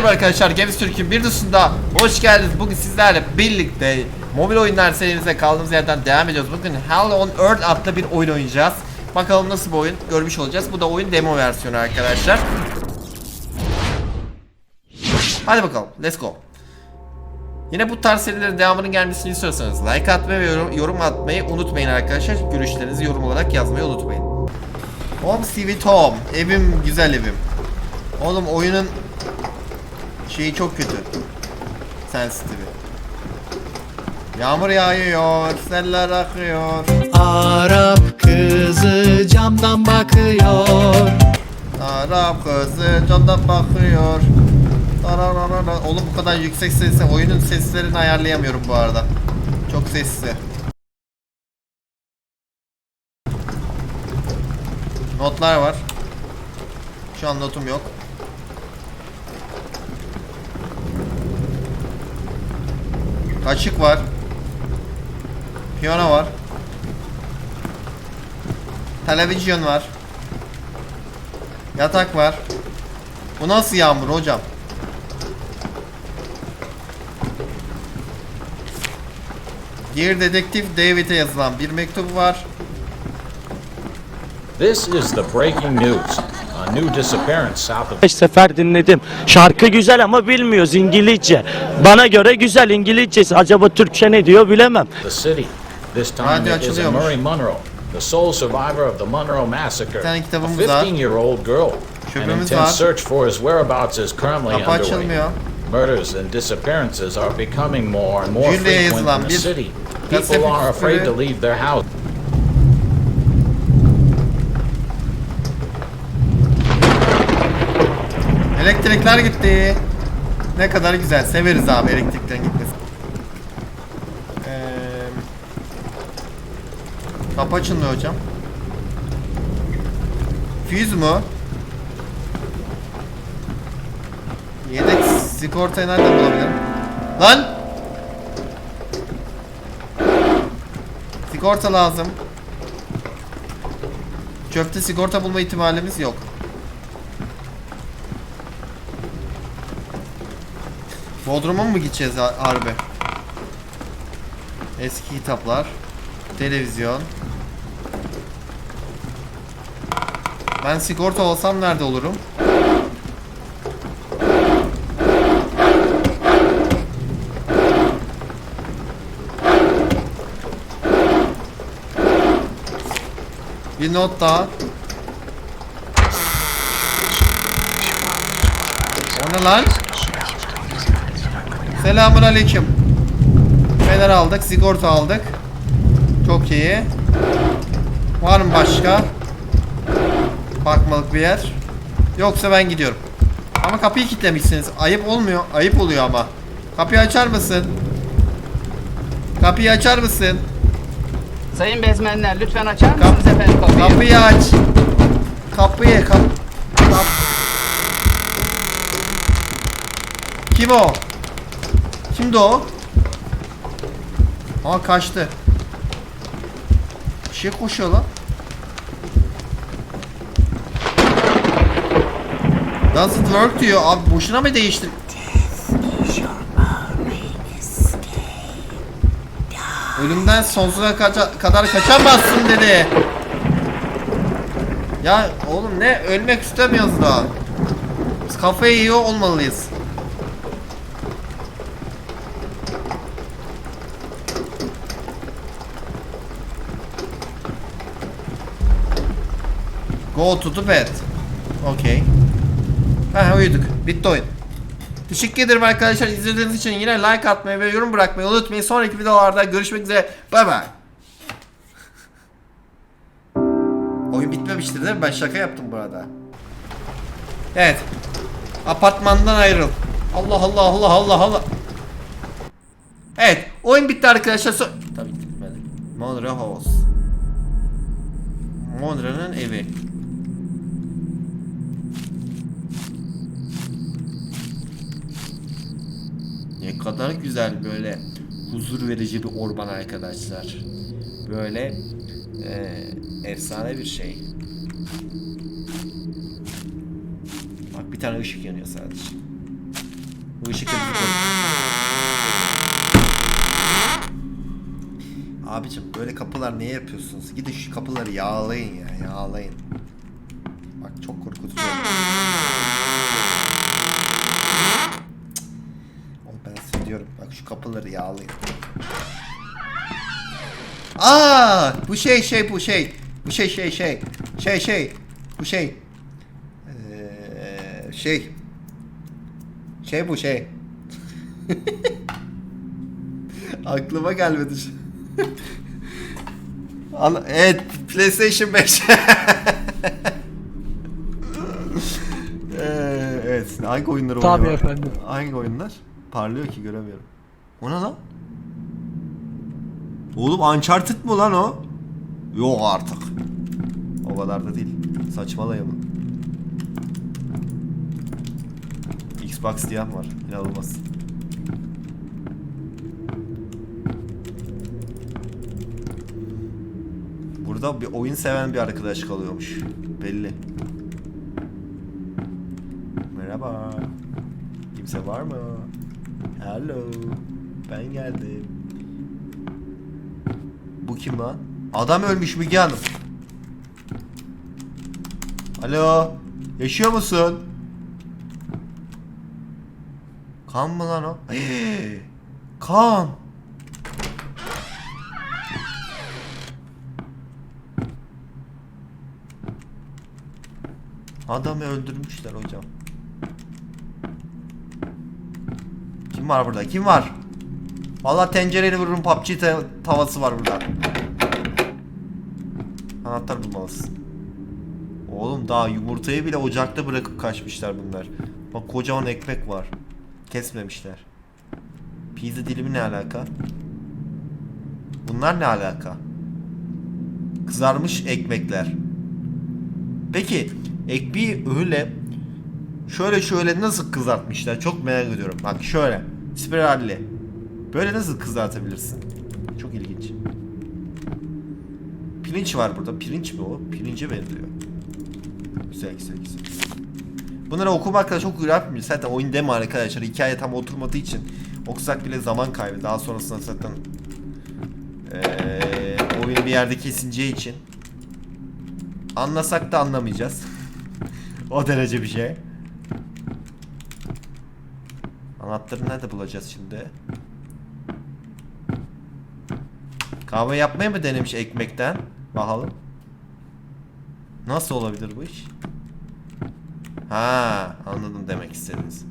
Merhaba arkadaşlar Gemiz Türk'ün bir dışında hoş geldiniz. Bugün sizlerle birlikte mobil oyunlar serimize kaldığımız yerden devam ediyoruz. Bugün Hell on Earth adlı bir oyun oynayacağız. Bakalım nasıl bir oyun görmüş olacağız. Bu da oyun demo versiyonu arkadaşlar. Hadi bakalım let's go. Yine bu tarz serilerin devamının gelmesini istiyorsanız like atmayı ve yorum, yorum atmayı unutmayın arkadaşlar. Görüşlerinizi yorum olarak yazmayı unutmayın. Home Sweet Home. Evim güzel evim. Oğlum oyunun şeyi çok kötü. Sensitivi. Yağmur yağıyor, seller akıyor. Arap kızı camdan bakıyor Arap kızı camdan bakıyor. Tarararara. Oğlum bu kadar yüksek sesle oyunun seslerini ayarlayamıyorum bu arada. Çok sesli. Notlar var. Şu an notum yok. Kaşık var. Piyano var. Televizyon var. Yatak var. Bu nasıl yağmur hocam? Dear Dedektif David'e yazılan bir mektup var. This is the breaking news. A new disappearance south of Beş sefer dinledim. Şarkı güzel ama bilmiyoruz İngilizce. Bana göre güzel İngilizcesi. Acaba Türkçe ne diyor bilemem. the city. This time Radyo it is a açılıyormuş. Murray Monroe, the sole survivor of the Monroe massacre. A kitabımız var. 15-year-old girl. An intense search for his whereabouts is currently underway. açılmıyor. Murders and disappearances are becoming more and more frequent in the city. People are afraid to leave their house. Elektrikler gitti. Ne kadar güzel. Severiz abi elektriklerin gitmesi. Ee, kapı açılmıyor hocam. Füz mu? Yedek sigortayı nereden bulabilirim? Lan! Sigorta lazım. Çöpte sigorta bulma ihtimalimiz yok. Bodrum'a mı gideceğiz ha- harbi? Eski kitaplar. Televizyon. Ben sigorta olsam nerede olurum? Bir not daha. O ne lan? Selamun aleyküm. Fener aldık, sigorta aldık. Çok iyi. Var mı başka? Bakmalık bir yer. Yoksa ben gidiyorum. Ama kapıyı kilitlemişsiniz. Ayıp olmuyor. Ayıp oluyor ama. Kapıyı açar mısın? Kapıyı açar mısın? Sayın bezmenler lütfen açar Kap- mısınız efendim kapıyı? Kapıyı aç. Kapıyı kap. kap. Kim o? Kimdi o? Aa kaçtı. Bir şey koşuyor lan. Doesn't work diyor. Abi boşuna mı değiştir? Ölümden sonsuza kaça- kadar kaçamazsın dedi. Ya oğlum ne ölmek istemiyoruz da. Biz kafayı yiyor olmalıyız. Go to the bed. Okey. Ha uyuduk. Bitti oyun. Teşekkür ederim arkadaşlar izlediğiniz için yine like atmayı ve yorum bırakmayı unutmayın. Sonraki videolarda görüşmek üzere. Bay bay. Oyun bitmemiştir değil mi? Ben şaka yaptım burada. Evet. Apartmandan ayrıl. Allah Allah Allah Allah Allah. Evet. Oyun bitti arkadaşlar. So Tabii ki bitmedi. Monroe House. Monroe'nun evi. Kadar güzel böyle huzur verici bir orman arkadaşlar. Böyle eee, efsane bir şey. Bak bir tane ışık yanıyor sadece. Bu ışık. Abicim böyle kapılar niye yapıyorsunuz? Gidin şu kapıları yağlayın ya yağlayın. Aa, bu şey şey bu şey. Bu şey şey şey. Şey şey. Bu şey. Ee, şey. Şey bu şey. Aklıma gelmedi. evet, PlayStation 5. Ee, evet, hangi oyunları Tabii oynuyor? efendim. Hangi oyunlar? Parlıyor ki göremiyorum. O ne lan? Oğlum Uncharted mı lan o? Yok artık. O kadar da değil. Saçmalayalım. Xbox diyen var. İnanılmaz. Burada bir oyun seven bir arkadaş kalıyormuş. Belli. Merhaba. Kimse var mı? Hello. Ben geldim. Kim lan? Adam ölmüş Müge Hanım. Alo. Yaşıyor musun? Kan mı lan o? Kan. Adamı öldürmüşler hocam. Kim var burada? Kim var? Vallahi tencereyle vururum PUBG ta- tavası var burada. Anahtar bulmalısın. Oğlum daha yumurtayı bile ocakta bırakıp kaçmışlar bunlar. Bak kocaman ekmek var. Kesmemişler. Pizza dilimi ne alaka? Bunlar ne alaka? Kızarmış ekmekler. Peki ekmeği öyle şöyle şöyle nasıl kızartmışlar çok merak ediyorum. Bak şöyle spiralli. Böyle nasıl kızartabilirsin? Çok ilginç. Pirinç var burada. Pirinç mi o? Pirince benziyor. Güzel güzel güzel. Bunları okumakla çok uğraşmıyor. Zaten oyun demo arkadaşlar. Hikaye tam oturmadığı için okusak bile zaman kaybı. Daha sonrasında zaten eee oyun bir yerde kesineceği için anlasak da anlamayacağız. o derece bir şey. Anahtarı nerede bulacağız şimdi? Kahve yapmayı mı denemiş ekmekten? Bakalım. Nasıl olabilir bu iş? Ha, anladım demek istediniz.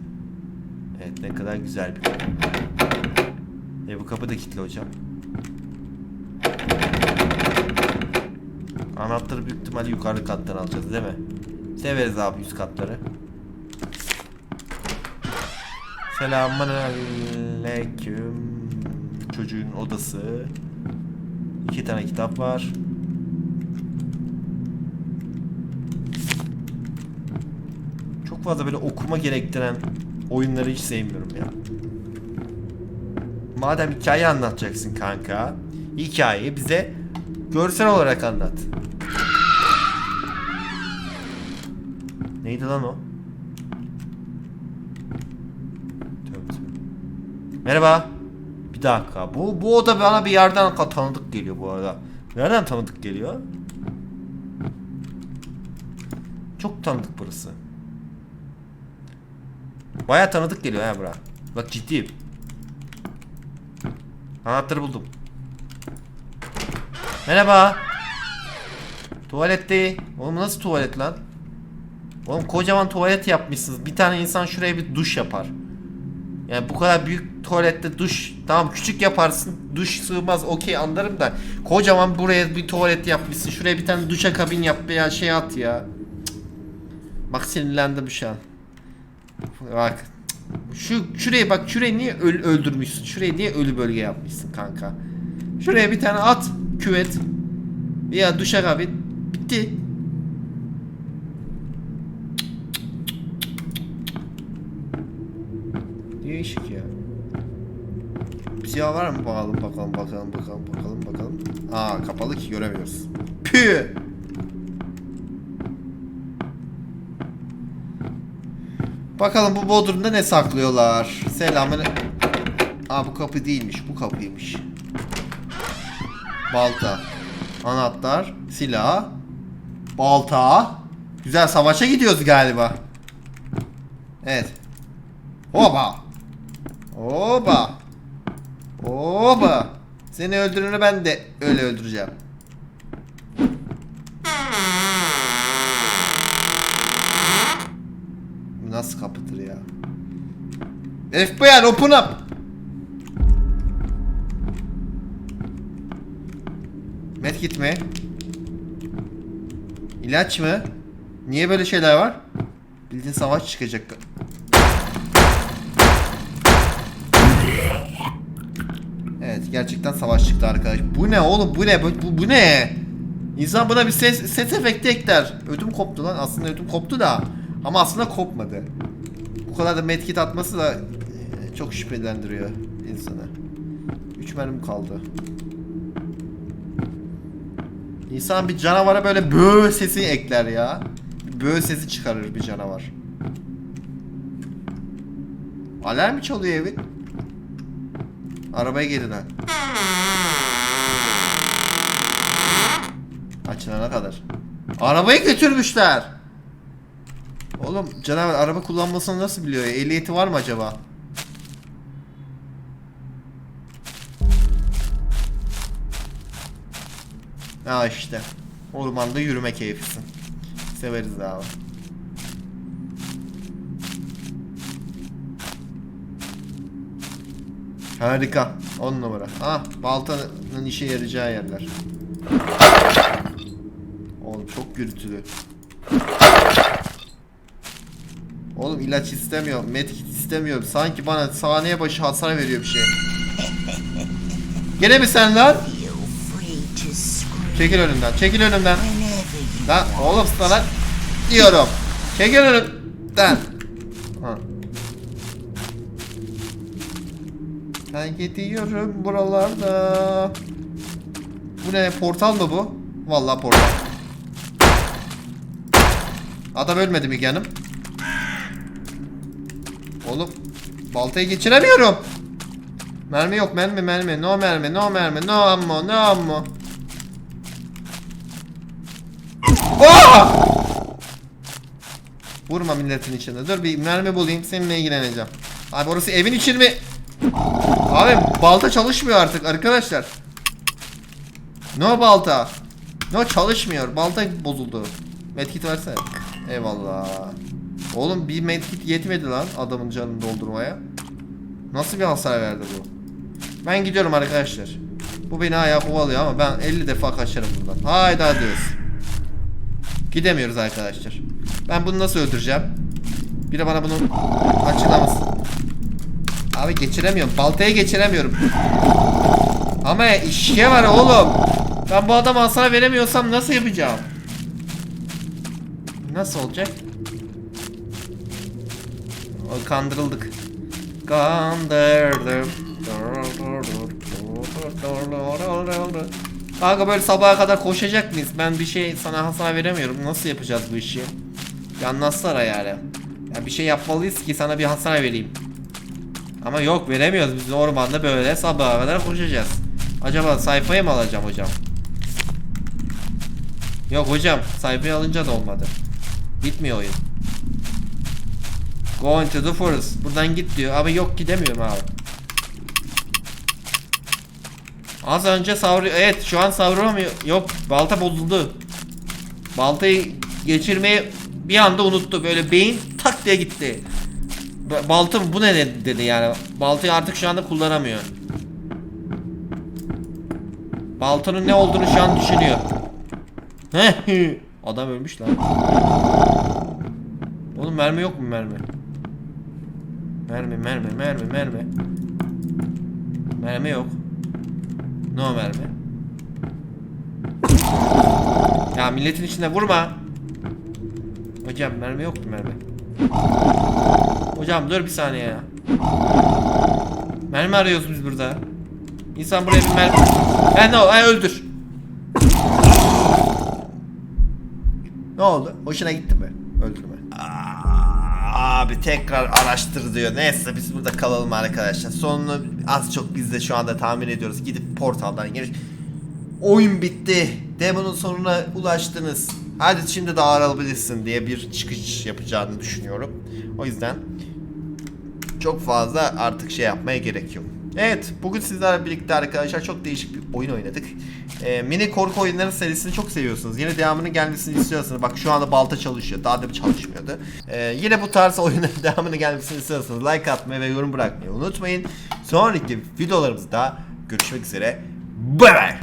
Evet, ne kadar güzel bir kapı. E bu kapı da kilitli hocam. Anahtarı büyük ihtimalle yukarı kattan alacağız değil mi? Severiz abi üst katları. Selamun aleyküm. Çocuğun odası. İki tane kitap var. Çok fazla böyle okuma gerektiren oyunları hiç sevmiyorum ya. Madem hikaye anlatacaksın kanka, hikayeyi bize görsel olarak anlat. Neydi lan o? Merhaba. Bir dakika. Bu bu oda bana bir yerden tanıdık geliyor bu arada. Nereden tanıdık geliyor? Çok tanıdık burası. Baya tanıdık geliyor ha bura. Bak ciddiyim. Anahtarı buldum. Merhaba. Tuvalette. Oğlum nasıl tuvalet lan? Oğlum kocaman tuvalet yapmışsınız. Bir tane insan şuraya bir duş yapar. Yani bu kadar büyük tuvalette duş tamam küçük yaparsın duş sığmaz okey anlarım da kocaman buraya bir tuvalet yapmışsın şuraya bir tane duşa kabin yap veya şey at ya Cık. bak sinirlendim şu an bak şu şuraya bak şurayı niye öl- öldürmüşsün şurayı niye ölü bölge yapmışsın kanka şuraya bir tane at küvet veya duşa kabin bitti Değişik ya. Siyah var mı bakalım bakalım bakalım bakalım bakalım bakalım. Aa kapalı ki göremiyoruz. Pü. Bakalım bu bodrumda ne saklıyorlar. Selamın. Aa bu kapı değilmiş. Bu kapıymış. Balta. Anahtar. Silah. Balta. Güzel savaşa gidiyoruz galiba. Evet. Hoba. Hoba. Hoba. Seni öldürünü ben de öyle öldüreceğim. Nasıl kapıdır ya? FBI open up. Medkit mi? İlaç mı? Niye böyle şeyler var? Bildiğin savaş çıkacak. Evet gerçekten savaş çıktı arkadaş. Bu ne oğlum bu ne bu, bu, ne? İnsan buna bir ses, ses efekti ekler. Ödüm koptu lan aslında ödüm koptu da. Ama aslında kopmadı. Bu kadar da medkit atması da e, çok şüphelendiriyor insanı. 3 mermim kaldı. İnsan bir canavara böyle böğ sesi ekler ya. Böğ sesi çıkarır bir canavar. Alarm mı çalıyor evin? Arabaya gelin ha. Açılana kadar. Arabayı götürmüşler. Oğlum canavar araba kullanmasını nasıl biliyor ya? Ehliyeti var mı acaba? Ha işte. Ormanda yürüme keyfisin. Severiz abi. Harika. 10 numara. Ah baltanın işe yarayacağı yerler. Oğlum çok gürültülü. Oğlum ilaç istemiyorum. Medkit istemiyorum. Sanki bana saniye başı hasar veriyor bir şey. Gene mi sen lan? Çekil önümden. Çekil önümden. Lan oğlum sana diyorum. Çekil önümden. Ha. Ben gidiyorum buralarda. Bu ne? Portal mı bu? Vallahi portal. Adam ölmedi mi canım? Oğlum baltayı geçiremiyorum. Mermi yok mermi mermi no mermi no mermi no ammo no ammo. Oh! Vurma milletin içinde. Dur bir mermi bulayım seninle ilgileneceğim. Abi orası evin için mi? Abi balta çalışmıyor artık arkadaşlar. No balta. No çalışmıyor. Balta bozuldu. Medkit versene. Eyvallah. Oğlum bir medkit yetmedi lan adamın canını doldurmaya. Nasıl bir hasar verdi bu? Ben gidiyorum arkadaşlar. Bu beni ayağa kovalıyor ama ben 50 defa kaçarım buradan. Haydi adios. Gidemiyoruz arkadaşlar. Ben bunu nasıl öldüreceğim? Biri bana bunu açıklamasın. Abi geçiremiyorum. Baltaya geçiremiyorum. Ama işe var oğlum. Ben bu adama hasar veremiyorsam nasıl yapacağım? Nasıl olacak? Kandırıldık. Kandırdım. Kanka böyle sabaha kadar koşacak mıyız? Ben bir şey sana hasar veremiyorum. Nasıl yapacağız bu işi? Bir anlatsana yani. Ya bir şey yapmalıyız ki sana bir hasar vereyim. Ama yok veremiyoruz biz ormanda böyle sabaha kadar koşacağız. Acaba sayfayı mı alacağım hocam? Yok hocam sayfayı alınca da olmadı. Bitmiyor oyun. Go into the forest. Buradan git diyor. Abi yok gidemiyorum abi. Az önce savru... Evet şu an savrulamıyor. Yok balta bozuldu. Baltayı geçirmeyi bir anda unuttu. Böyle beyin tak diye gitti. Ba- Baltım bu ne dedi, yani. Baltayı artık şu anda kullanamıyor. Baltanın ne olduğunu şu an düşünüyor. Adam ölmüş lan. Oğlum mermi yok mu mermi? Mermi mermi mermi mermi. Mermi yok. No mermi. Ya milletin içinde vurma. Hocam mermi yok mu mermi? Hocam dur bir saniye ya. Mermi arıyoruz biz burada. İnsan buraya bir mermi... Ben ne oldu? Ay öldür. Ne oldu? Hoşuna gitti mi? Öldürme. Abi tekrar araştır diyor. Neyse biz burada kalalım arkadaşlar. Sonunu az çok biz de şu anda tahmin ediyoruz. Gidip portaldan giriş. Oyun bitti. Demon'un sonuna ulaştınız. Hadi şimdi dağılabilirsin diye bir çıkış yapacağını düşünüyorum. O yüzden çok fazla artık şey yapmaya gerek yok. Evet, bugün sizlerle birlikte arkadaşlar çok değişik bir oyun oynadık. Ee, mini korku oyunları serisini çok seviyorsunuz. Yine devamının gelmesini istiyorsanız, bak şu anda balta çalışıyor, daha da çalışmıyordu. Ee, yine bu tarz oyunların devamının gelmesini istiyorsanız like atmayı ve yorum bırakmayı unutmayın. Sonraki videolarımızda görüşmek üzere. Bye bye.